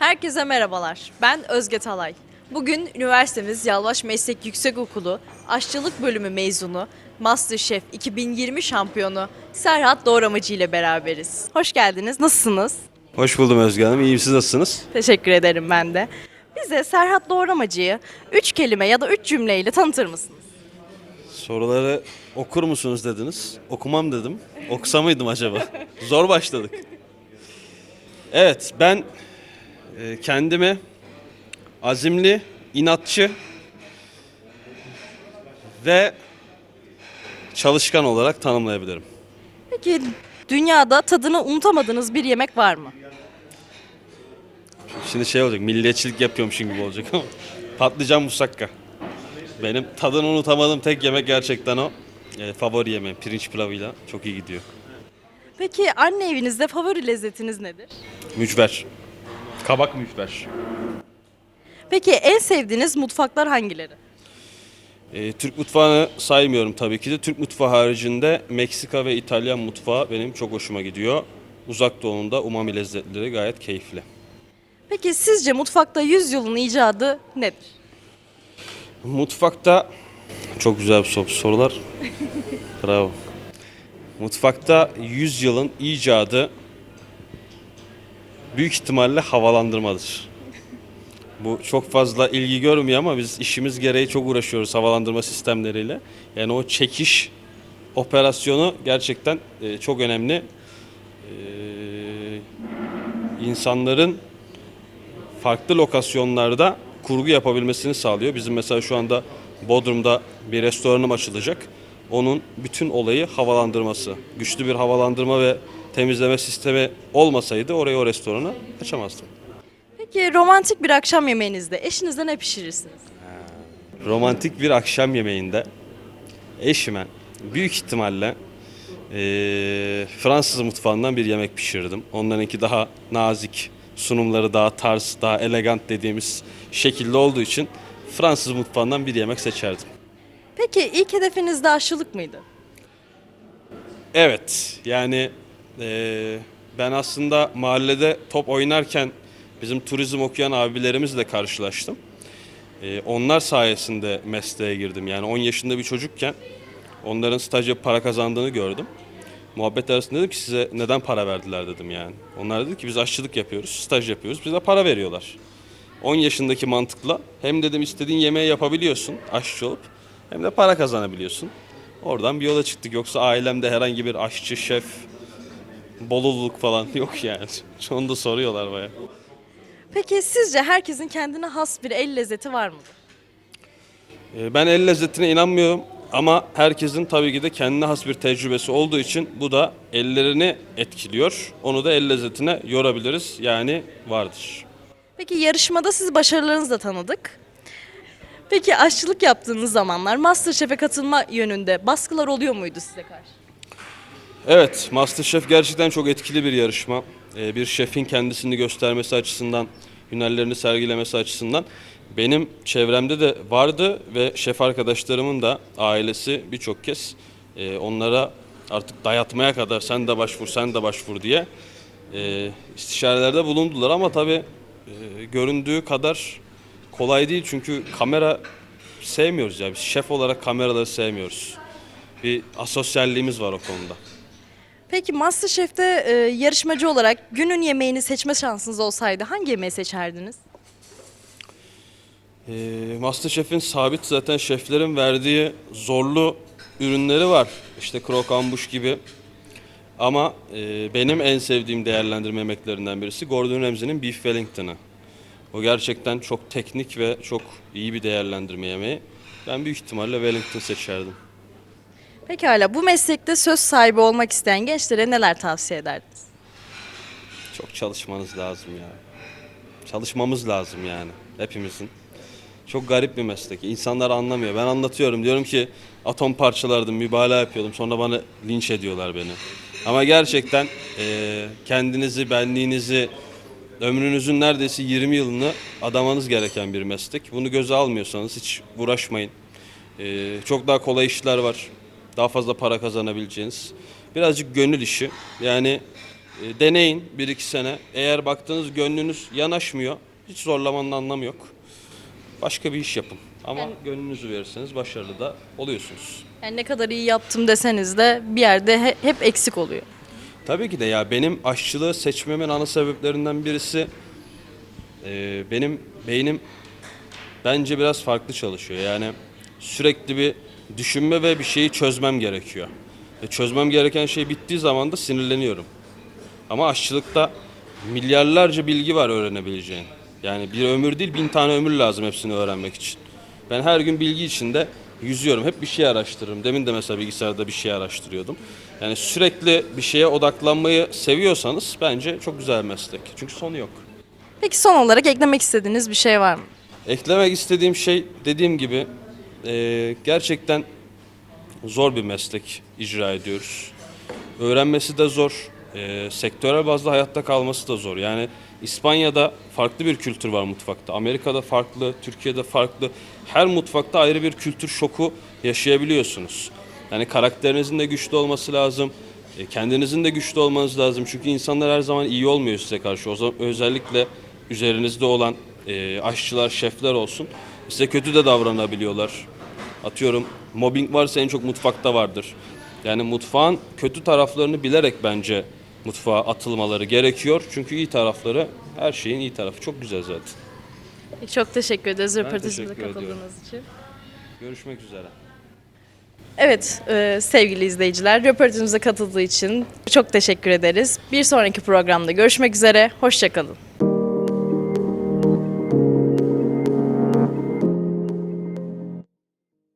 Herkese merhabalar. Ben Özge Talay. Bugün üniversitemiz Yalvaç Meslek Yüksekokulu Aşçılık Bölümü mezunu, MasterChef 2020 şampiyonu Serhat Doğramacı ile beraberiz. Hoş geldiniz. Nasılsınız? Hoş buldum Özge Hanım. İyiyim siz nasılsınız? Teşekkür ederim ben de. Bize Serhat Doğramacı'yı 3 kelime ya da 3 cümleyle tanıtır mısınız? Soruları okur musunuz dediniz. Okumam dedim. Okusa mıydım acaba? Zor başladık. Evet ben kendimi azimli, inatçı ve çalışkan olarak tanımlayabilirim. Peki dünyada tadını unutamadığınız bir yemek var mı? Şimdi şey olacak, milliyetçilik yapıyormuşum gibi olacak ama patlıcan musakka. Benim tadını unutamadığım tek yemek gerçekten o. E, favori yemeğim pirinç pilavıyla çok iyi gidiyor. Peki anne evinizde favori lezzetiniz nedir? Mücver. Kabak mücver. Peki en sevdiğiniz mutfaklar hangileri? Ee, Türk mutfağını saymıyorum tabii ki de. Türk mutfağı haricinde Meksika ve İtalyan mutfağı benim çok hoşuma gidiyor. Uzak Doğu'nun da umami lezzetleri gayet keyifli. Peki sizce mutfakta 100 yılın icadı nedir? Mutfakta çok güzel bir sor- sorular. Bravo. Mutfakta 100 yılın icadı büyük ihtimalle havalandırmadır. Bu çok fazla ilgi görmüyor ama biz işimiz gereği çok uğraşıyoruz havalandırma sistemleriyle. Yani o çekiş operasyonu gerçekten e, çok önemli. Ee, insanların farklı lokasyonlarda kurgu yapabilmesini sağlıyor. Bizim mesela şu anda Bodrum'da bir restoranım açılacak. Onun bütün olayı havalandırması. Güçlü bir havalandırma ve temizleme sistemi olmasaydı oraya o restoranı açamazdım. Peki romantik bir akşam yemeğinizde eşinizle ne pişirirsiniz? Romantik bir akşam yemeğinde eşime büyük ihtimalle eee, Fransız mutfağından bir yemek pişirdim. Onlarınki daha nazik, sunumları daha tarz, daha elegant dediğimiz şekilde olduğu için Fransız mutfağından bir yemek seçerdim. Peki ilk hedefiniz de aşçılık mıydı? Evet, yani eee, ben aslında mahallede top oynarken bizim turizm okuyan abilerimizle karşılaştım. Eee, onlar sayesinde mesleğe girdim. Yani 10 yaşında bir çocukken onların staj para kazandığını gördüm. Muhabbet arasında dedim ki size neden para verdiler dedim yani. Onlar dedi ki biz aşçılık yapıyoruz, staj yapıyoruz, bize para veriyorlar. 10 yaşındaki mantıkla hem dedim istediğin yemeği yapabiliyorsun aşçı olup hem de para kazanabiliyorsun. Oradan bir yola çıktık. Yoksa ailemde herhangi bir aşçı, şef, boluluk falan yok yani. Onu da soruyorlar baya. Peki sizce herkesin kendine has bir el lezzeti var mıdır? Ee, Ben el lezzetine inanmıyorum ama herkesin tabii ki de kendine has bir tecrübesi olduğu için bu da ellerini etkiliyor. Onu da el lezzetine yorabiliriz. Yani vardır. Peki yarışmada sizi başarılarınızla tanıdık. Peki aşçılık yaptığınız zamanlar Masterchef'e katılma yönünde baskılar oluyor muydu size karşı? Evet, MasterChef gerçekten çok etkili bir yarışma. Ee, Bir şefin kendisini göstermesi açısından, hünerlerini sergilemesi açısından benim çevremde de vardı ve şef arkadaşlarımın da ailesi birçok kez e, onlara artık dayatmaya kadar sen de başvur, sen de başvur diye e, istişarelerde bulundular ama tabii e, göründüğü kadar kolay değil çünkü kamera sevmiyoruz ya. Biz şef olarak kameraları sevmiyoruz. Bir asosyalliğimiz var o konuda. Peki Masterchef'te e, yarışmacı olarak günün yemeğini seçme şansınız olsaydı hangi yemeği seçerdiniz? Ee, Masterchef'in sabit zaten şeflerin verdiği zorlu ürünleri var. İşte krokambuş gibi. Ama e, benim en sevdiğim değerlendirme yemeklerinden birisi Gordon Ramsay'nin Beef Wellington'ı. O gerçekten çok teknik ve çok iyi bir değerlendirme yemeği. Ben büyük ihtimalle Wellington seçerdim. Pekala bu meslekte söz sahibi olmak isteyen gençlere neler tavsiye ederdiniz? Çok çalışmanız lazım ya. Çalışmamız lazım yani hepimizin. Çok garip bir meslek. İnsanlar anlamıyor. Ben anlatıyorum. Diyorum ki atom parçalardım, mübalağa yapıyordum. Sonra bana linç ediyorlar beni. Ama gerçekten eee, kendinizi, benliğinizi, ömrünüzün neredeyse 20 yılını adamanız gereken bir meslek. Bunu göze almıyorsanız hiç uğraşmayın. Eee, çok daha kolay işler var. Daha fazla para kazanabileceğiniz. Birazcık gönül işi. Yani E, deneyin bir iki sene. Eğer baktığınız gönlünüz yanaşmıyor, hiç zorlamanın anlamı yok. Başka bir iş yapın. Ama gönlünüzü verirseniz başarılı da oluyorsunuz. Yani ne kadar iyi yaptım deseniz de bir yerde he- hep eksik oluyor. Tabii ki de ya benim aşçılığı seçmemin ana sebeplerinden birisi e, benim beynim bence biraz farklı çalışıyor. Yani sürekli bir düşünme ve bir şeyi çözmem gerekiyor. E, çözmem gereken şey bittiği zaman da sinirleniyorum. Ama aşçılıkta milyarlarca bilgi var öğrenebileceğin. Yani bir ömür değil bin tane ömür lazım hepsini öğrenmek için. Ben her gün bilgi içinde yüzüyorum. Hep bir şey araştırırım. Demin de mesela bilgisayarda bir şey araştırıyordum. Yani sürekli bir şeye odaklanmayı seviyorsanız bence çok güzel bir meslek. Çünkü sonu yok. Peki son olarak eklemek istediğiniz bir şey var mı? Eklemek istediğim şey dediğim gibi eee, gerçekten zor bir meslek icra ediyoruz. Öğrenmesi de zor. eee sektörel bazda hayatta kalması da zor. Yani İspanya'da farklı bir kültür var mutfakta. Amerika'da farklı, Türkiye'de farklı. Her mutfakta ayrı bir kültür şoku yaşayabiliyorsunuz. Yani karakterinizin de güçlü olması lazım. e, Kendinizin de güçlü olmanız lazım. Çünkü insanlar her zaman iyi olmuyor size karşı. O zaman özellikle üzerinizde olan e, aşçılar, şefler olsun. Size kötü de davranabiliyorlar. Atıyorum mobbing varsa en çok mutfakta vardır. Yani mutfağın kötü taraflarını bilerek bence mutfağa atılmaları gerekiyor. Çünkü iyi tarafları, her şeyin iyi tarafı çok güzel zaten. Çok teşekkür ederiz röportajımıza katıldığınız için. Görüşmek üzere. Evet e, sevgili izleyiciler röportajımıza katıldığı için çok teşekkür ederiz. Bir sonraki programda görüşmek üzere. Hoşçakalın.